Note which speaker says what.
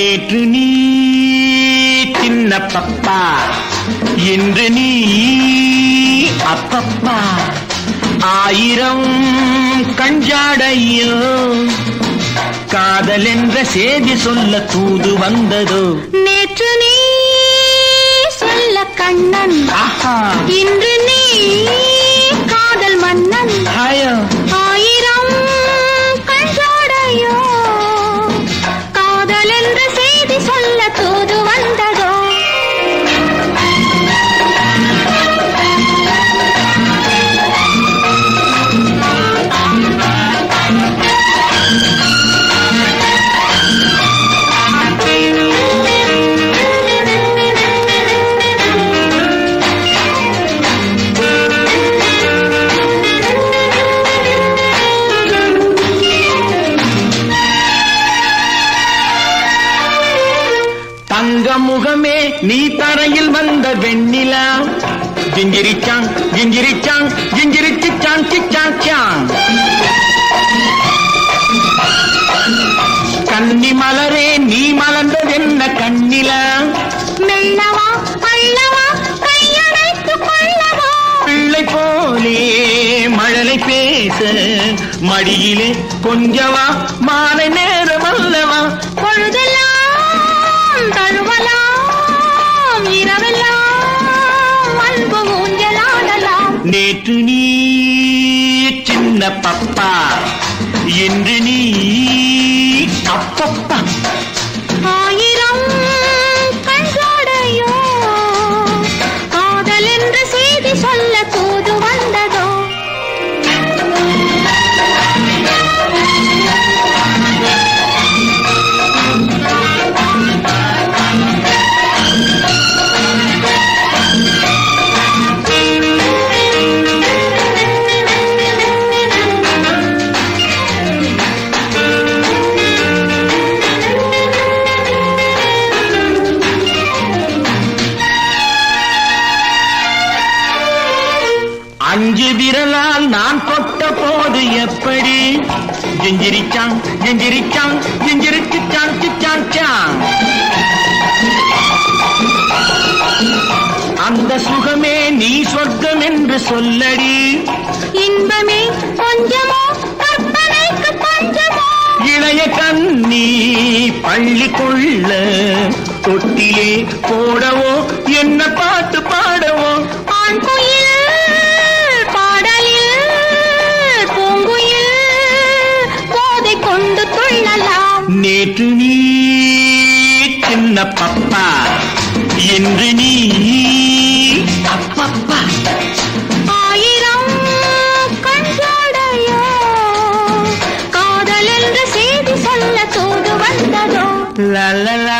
Speaker 1: நேற்று நீ சின்ன பப்பா இன்று நீ அப்பப்பா. ஆயிரம் கஞ்சாடையோ காதல் என்ற செய்தி சொல்ல தூது வந்ததோ?
Speaker 2: நேற்று நீ சொல்ல கண்ணன். இன்று நீ சொல்ல
Speaker 1: தங்க முகமே நீ தரையில் வந்த வெண்ணிலா. ஜிஞ்சிரிச்சாங் ஜிஞ்சிரிச்சாங் ஜிஞ்சிரிச்சாங் சிச்சாங் சாங் கன்னி மலரே நீ மலர்ந்ததென்ன கண்ணிலா?
Speaker 2: மெல்லவா அள்ளவா கையடைத்து கொள்ளவா?
Speaker 1: பிள்ளை போலே மழலை பேச மடியிலே கொஞ்சவா மாலை நேரம் அல்லவா?
Speaker 2: பொழுதெல்லாம்
Speaker 1: நேற்று நீ சின்ன பப்பா இன்று நீ அப்பப்பா அஞ்சு விரலால் நான் கொட்ட போது எப்படி? ஜிஞ்சிரிச்சாங் ஜிஞ்சிரிச்சாங் ஜிஞ்சிரிச்சாங் சிச்சாங் சாங் அந்த சுகமே நீ சொர்க்கம் என்று சொல்லடி.
Speaker 2: இன்பமே கொஞ்சமோ
Speaker 1: இளைய கண்ணி பள்ளி கொள்ள தொட்டிலே போடவோ என்ன நேற்று நீ சின்ன பப்பா. என்று நீ அப்பப்பா.
Speaker 2: ஆயிரம் கண்சாடையோ காதல் என்ற செய்தி சொல்ல தூது வந்ததோ?
Speaker 1: லா லா.